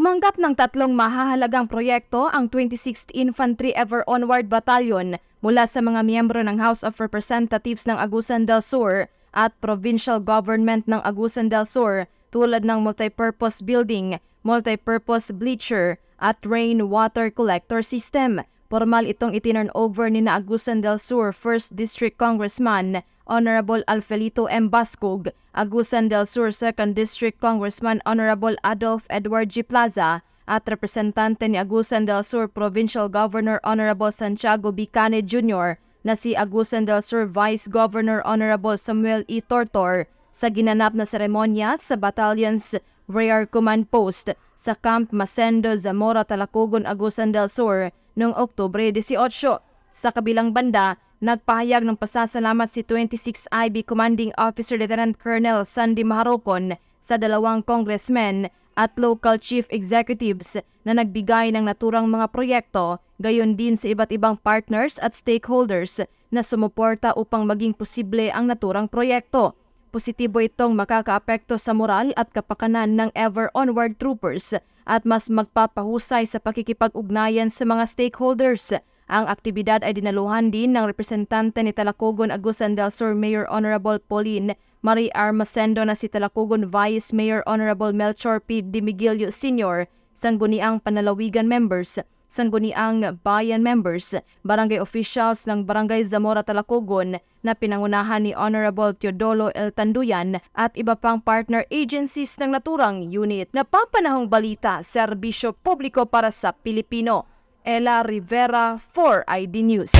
Tumanggap ng tatlong mahahalagang proyekto ang 26th Infantry Ever Onward Battalion mula sa mga miyembro ng House of Representatives ng Agusan del Sur at Provincial Government ng Agusan del Sur tulad ng multipurpose building, multipurpose bleacher at rainwater collector system. Formal itong itinurn over ni na Agusan del Sur 1st District Congressman Honorable Alfelito M. Bascog, Agusan del Sur 2nd District Congressman Honorable Adolf Edward G. Plaza at representante ni Agusan del Sur Provincial Governor Honorable Santiago Bicane Jr. na si Agusan del Sur Vice Governor Honorable Samuel E. Tortor sa ginanap na seremonya sa Battalion's Rear Command Post sa Camp Masendo, Zamora, Talacogon, Agusan del Sur noong Oktubre 18. Sa kabilang banda, nagpahayag ng pasasalamat si 26 IB Commanding Officer Lieutenant Colonel Sandy Maharokon sa dalawang congressmen at local chief executives na nagbigay ng naturang mga proyekto, gayon din sa iba't ibang partners at stakeholders na sumuporta upang maging posible ang naturang proyekto. Positibo itong makakaapekto sa moral at kapakanan ng Ever Onward Troopers at mas magpapahusay sa pakikipag-ugnayan sa mga stakeholders. Ang aktibidad ay dinaluhan din ng representante ni Talacogon Agusan del Sur Mayor Honorable Pauline Marie Armacendo na si Talacogon Vice Mayor Honorable Melchor P. Dimigilio Sr., sangguniang panalawigan members, sangguniang bayan members, barangay officials ng Barangay Zamora Talacogon na pinangunahan ni Honorable Teodolo El Tanduyan at iba pang partner agencies ng naturang unit. Napapanahong balita, serbisyo publiko para sa Pilipino. Ella Rivera for ID News.